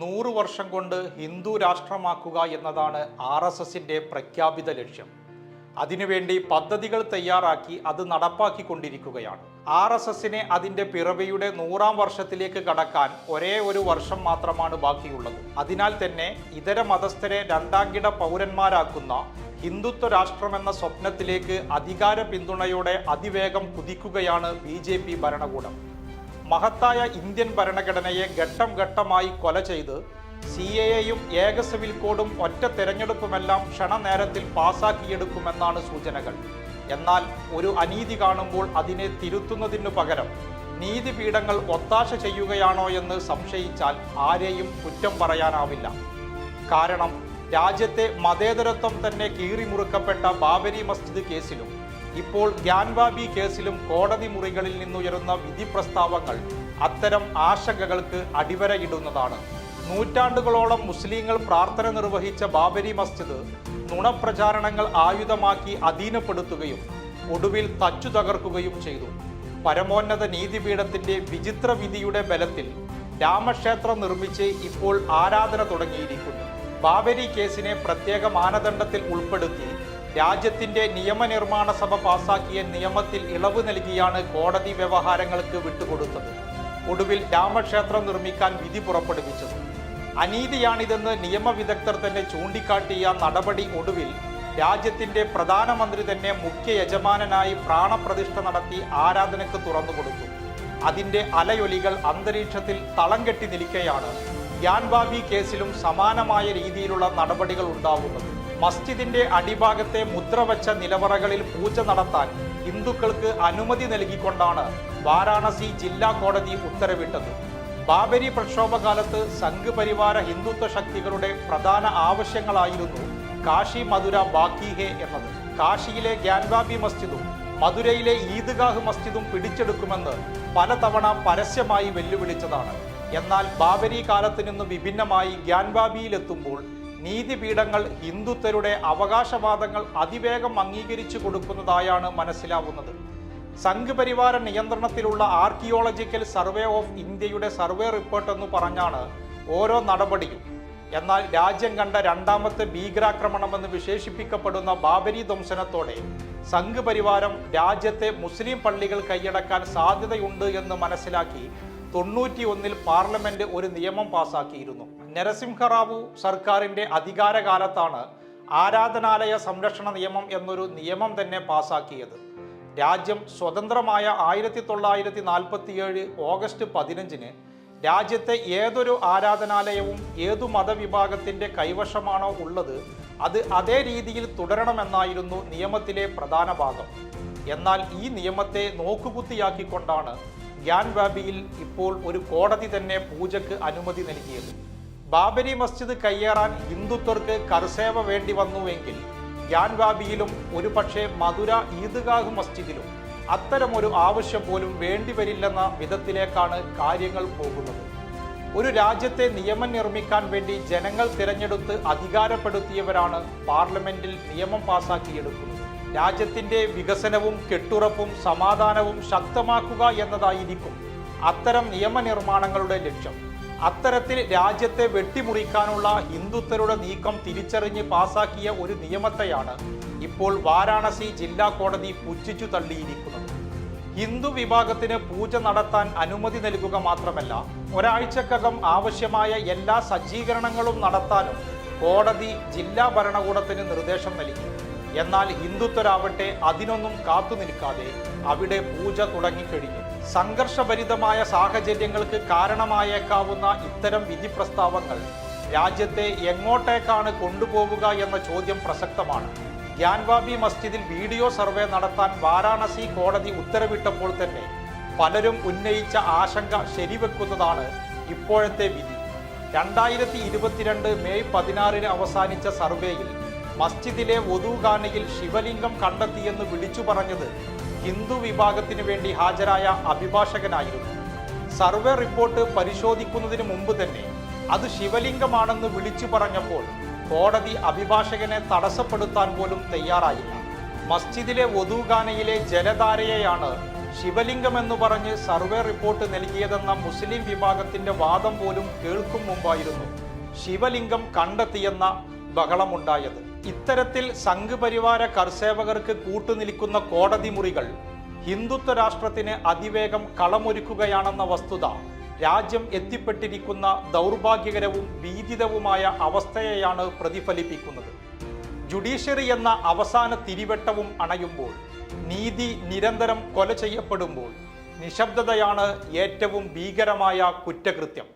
നൂറ് വർഷം കൊണ്ട് ഹിന്ദു രാഷ്ട്രമാക്കുക എന്നതാണ് ആർ എസ് എസിന്റെ പ്രഖ്യാപിത ലക്ഷ്യം. അതിനുവേണ്ടി പദ്ധതികൾ തയ്യാറാക്കി അത് നടപ്പാക്കിക്കൊണ്ടിരിക്കുകയാണ്. ആർ എസ് എസിനെ അതിന്റെ പിറവിയുടെ നൂറാം വർഷത്തിലേക്ക് കടക്കാൻ ഒരേ ഒരു വർഷം മാത്രമാണ് ബാക്കിയുള്ളത്. അതിനാൽ തന്നെ ഇതര മതസ്ഥരെ രണ്ടാംകിട പൗരന്മാരാക്കുന്ന ഹിന്ദുത്വ രാഷ്ട്രമെന്ന സ്വപ്നത്തിലേക്ക് അധികാര പിന്തുണയോടെ അതിവേഗം കുതിക്കുകയാണ് ബി ഭരണകൂടം. മഹത്തായ ഇന്ത്യൻ ഭരണഘടനയെ ഘട്ടം ഘട്ടമായി കൊല ചെയ്ത് സി എ എയും ഏക സിവിൽ കോഡും ഒറ്റ തെരഞ്ഞെടുപ്പുമെല്ലാം ക്ഷണനേരത്തിൽ പാസാക്കിയെടുക്കുമെന്നാണ് സൂചനകൾ. എന്നാൽ ഒരു അനീതി കാണുമ്പോൾ അതിനെ തിരുത്തുന്നതിനു പകരം നീതിപീഠങ്ങൾ ഒത്താശ ചെയ്യുകയാണോ എന്ന് സംശയിച്ചാൽ ആരെയും കുറ്റം പറയാനാവില്ല. കാരണം രാജ്യത്തെ മതേതരത്വം തന്നെ കീറിമുറുക്കപ്പെട്ട ബാബരി മസ്ജിദ് കേസിലും ഇപ്പോൾ ഗ്യാൻവാബി കേസിലും കോടതി മുറികളിൽ നിന്നുയരുന്ന വിധി പ്രസ്താവങ്ങൾ അത്തരം ആശങ്കകൾക്ക് അടിവരയിടുന്നതാണ്. നൂറ്റാണ്ടുകളോളം മുസ്ലിങ്ങൾ പ്രാർത്ഥന നിർവഹിച്ച ബാബരി മസ്ജിദ് നുണപ്രചാരണങ്ങൾ ആയുധമാക്കി അധീനപ്പെടുത്തുകയും ഒടുവിൽ തച്ചു തകർക്കുകയും ചെയ്തു. പരമോന്നത നീതിപീഠത്തിന്റെ വിചിത്ര വിധിയുടെ ബലത്തിൽ രാമക്ഷേത്രം നിർമ്മിച്ച് ഇപ്പോൾ ആരാധന തുടങ്ങിയിരിക്കുന്നു. ബാബരി കേസിനെ പ്രത്യേക മാനദണ്ഡത്തിൽ ഉൾപ്പെടുത്തി രാജ്യത്തിന്റെ നിയമനിർമ്മാണ സഭ പാസാക്കിയ നിയമത്തിൽ ഇളവ് നൽകിയാണ് കോടതി വ്യവഹാരങ്ങൾക്ക് വിട്ടുകൊടുത്തത്. ഒടുവിൽ രാമക്ഷേത്രം നിർമ്മിക്കാൻ വിധി പുറപ്പെടുവിച്ചത്. അനീതിയാണിതെന്ന് നിയമവിദഗ്ധർ തന്നെ ചൂണ്ടിക്കാട്ടിയ നടപടി ഒടുവിൽ രാജ്യത്തിന്റെ പ്രധാനമന്ത്രി തന്നെ മുഖ്യ യജമാനനായി പ്രാണപ്രതിഷ്ഠ നടത്തി ആരാധനയ്ക്ക് തുറന്നുകൊടുത്തു അതിന്റെ അലയൊലികൾ അന്തരീക്ഷത്തിൽ തളം കെട്ടി നിൽക്കെയാണ് ഗ്യാൻബാബി കേസിലും സമാനമായ രീതിയിലുള്ള നടപടികൾ ഉണ്ടാവുന്നത്. മസ്ജിദിന്റെ അടിഭാഗത്തെ മുദ്ര മുദ്രവച്ച നിലവറകളിൽ പൂജ നടത്താൻ ഹിന്ദുക്കൾക്ക് അനുമതി നൽകിക്കൊണ്ടാണ് വാരാണസി ജില്ലാ കോടതി ഉത്തരവിട്ടത്. ബാബരി പ്രക്ഷോഭകാലത്ത് സംഘ് പരിവാര ഹിന്ദുത്വ ശക്തികളുടെ പ്രധാന ആവശ്യങ്ങളായിരുന്നു കാശി മധുര ബാക്കിഹെ എന്നത്. കാശിയിലെ ഗ്യാൻബാബി മസ്ജിദും മധുരയിലെ ഈദ്ഗാഹ് മസ്ജിദും പിടിച്ചെടുക്കുമെന്ന് പലതവണ പരസ്യമായി വെല്ലുവിളിച്ചതാണ്. എന്നാൽ ബാബരി കാലത്ത് നിന്ന് വിഭിന്നമായി ഗ്യാൻബാബിയിലെത്തുമ്പോൾ നീതിപീഠങ്ങൾ ഹിന്ദുത്വരുടെ അവകാശവാദങ്ങൾ അതിവേഗം അംഗീകരിച്ചു കൊടുക്കുന്നതായാണ് മനസ്സിലാവുന്നത്. സംഘപരിവാര നിയന്ത്രണത്തിലുള്ള ആർക്കിയോളജിക്കൽ സർവേ ഓഫ് ഇന്ത്യയുടെ സർവേ റിപ്പോർട്ട് എന്ന് പറഞ്ഞാണ് ഓരോ നടപടിയും. എന്നാൽ രാജ്യം കണ്ട രണ്ടാമത്തെ ഭീകരാക്രമണമെന്ന് വിശേഷിപ്പിക്കപ്പെടുന്ന ബാബരി ധ്വംസനത്തോടെ സംഘപരിവാരം രാജ്യത്തെ മുസ്ലിം പള്ളികൾ കൈയടക്കാൻ സാധ്യതയുണ്ട് എന്ന് മനസ്സിലാക്കി തൊണ്ണൂറ്റി ഒന്നിൽ പാർലമെന്റ് ഒരു നിയമം പാസാക്കിയിരുന്നു. നരസിംഹറാവു സർക്കാരിന്റെ അധികാരകാലത്താണ് ആരാധനാലയ സംരക്ഷണ നിയമം എന്നൊരു നിയമം തന്നെ പാസാക്കിയത്. രാജ്യം സ്വതന്ത്രമായ ആയിരത്തി തൊള്ളായിരത്തി നാൽപ്പത്തിയേഴ് ഓഗസ്റ്റ് പതിനഞ്ചിന് രാജ്യത്തെ ഏതൊരു ആരാധനാലയവും ഏതു മതവിഭാഗത്തിന്റെ കൈവശമാണോ ഉള്ളത് അത് അതേ രീതിയിൽ തുടരണമെന്നായിരുന്നു നിയമത്തിലെ പ്രധാന ഭാഗം. എന്നാൽ ഈ നിയമത്തെ നോക്കുകുത്തിയാക്കിക്കൊണ്ടാണ് ഗ്യാൻവാബിയിൽ ഇപ്പോൾ ഒരു കോടതി തന്നെ പൂജയ്ക്ക് അനുമതി നൽകിയത്. ബാബരി മസ്ജിദ് കയ്യേറാൻ ഹിന്ദുത്വർക്ക് കർസേവ വേണ്ടി വന്നുവെങ്കിൽ ഗ്യാൻവാബിയിലും ഒരുപക്ഷെ മധുര ഈദ്ഗാഹ് മസ്ജിദിലും അത്തരമൊരു ആവശ്യം പോലും വേണ്ടിവരില്ലെന്ന വിധത്തിലേക്കാണ് കാര്യങ്ങൾ പോകുന്നത്. ഒരു രാജ്യത്തെ നിയമം നിർമ്മിക്കാൻ വേണ്ടി ജനങ്ങൾ തിരഞ്ഞെടുത്ത് അധികാരപ്പെടുത്തിയവരാണ് പാർലമെന്റിൽ നിയമം പാസാക്കിയെടുക്കുന്നത്. രാജ്യത്തിന്റെ വികസനവും കെട്ടുറപ്പും സമാധാനവും ശക്തമാക്കുക എന്നതായിരിക്കും അത്തരം നിയമനിർമ്മാണങ്ങളുടെ ലക്ഷ്യം. അത്തരത്തിൽ രാജ്യത്തെ വെട്ടിമുറിക്കാനുള്ള ഹിന്ദുത്വരുടെ നീക്കം തിരിച്ചറിഞ്ഞ് പാസാക്കിയ ഒരു നിയമത്തെയാണ് ഇപ്പോൾ വാരാണസി ജില്ലാ കോടതി പുച്ഛിച്ചു തള്ളിയിരിക്കുന്നത്. ഹിന്ദു വിഭാഗത്തിന് പൂജ നടത്താൻ അനുമതി നൽകുക മാത്രമല്ല ഒരാഴ്ചക്കകം ആവശ്യമായ എല്ലാ സജ്ജീകരണങ്ങളും നടത്താനും കോടതി ജില്ലാ ഭരണകൂടത്തിന് നിർദ്ദേശം നൽകി. എന്നാൽ ഹിന്ദുത്വരാവട്ടെ അതിനൊന്നും കാത്തു നിൽക്കാതെ അവിടെ പൂജ തുടങ്ങിക്കഴിഞ്ഞു സംഘർഷഭരിതമായ സാഹചര്യങ്ങൾക്ക് കാരണമായേക്കാവുന്ന ഇത്തരം വിധി പ്രസ്താവങ്ങൾ രാജ്യത്തെ എങ്ങോട്ടേക്കാണ് കൊണ്ടുപോവുക എന്ന ചോദ്യം പ്രസക്തമാണ്. ഗ്യാൻവാബി മസ്ജിദിൽ വീഡിയോ സർവേ നടത്താൻ വാരാണസി കോടതി ഉത്തരവിട്ടപ്പോൾ തന്നെ പലരും ഉന്നയിച്ച ആശങ്ക ശരിവെക്കുന്നതാണ് ഇപ്പോഴത്തെ വിധി. രണ്ടായിരത്തി ഇരുപത്തിരണ്ട് മെയ് പതിനാറിന് അവസാനിച്ച സർവേയിൽ മസ്ജിദിലെ വധുഖാനയിൽ ശിവലിംഗം കണ്ടെത്തിയെന്ന് വിളിച്ചു പറഞ്ഞത് ഹിന്ദു വിഭാഗത്തിനു വേണ്ടി ഹാജരായ അഭിഭാഷകനായിരുന്നു. സർവേ റിപ്പോർട്ട് പരിശോധിക്കുന്നതിന് മുമ്പ് തന്നെ അത് ശിവലിംഗമാണെന്ന് വിളിച്ചു പറഞ്ഞപ്പോൾ കോടതി അഭിഭാഷകനെ തടസ്സപ്പെടുത്താൻ പോലും തയ്യാറായില്ല. മസ്ജിദിലെ വധുഖാനയിലെ ജലധാരയെയാണ് ശിവലിംഗം എന്ന് പറഞ്ഞ് സർവേ റിപ്പോർട്ട് നൽകിയതെന്ന മുസ്ലിം വിഭാഗത്തിന്റെ വാദം പോലും കേൾക്കും മുമ്പായിരുന്നു ശിവലിംഗം കണ്ടെത്തിയെന്ന ബഹളമുണ്ടായത്. ഇത്തരത്തിൽ സംഘപരിവാര കർസേവകർക്ക് കൂട്ടുനിൽക്കുന്ന കോടതി മുറികൾ ഹിന്ദുത്വ രാഷ്ട്രത്തിന് അതിവേഗം കളമൊരുക്കുകയാണെന്ന വസ്തുത രാജ്യം എത്തിപ്പെട്ടിരിക്കുന്ന ദൗർഭാഗ്യകരവും ഭീതിതവുമായ അവസ്ഥയെയാണ് പ്രതിഫലിപ്പിക്കുന്നത്. ജുഡീഷ്യറി എന്ന അവസാന തിരിവട്ടവും അണയുമ്പോൾ നീതി നിരന്തരം കൊല ചെയ്യപ്പെടുമ്പോൾ നിശബ്ദതയാണ് ഏറ്റവും ഭീകരമായ കുറ്റകൃത്യം.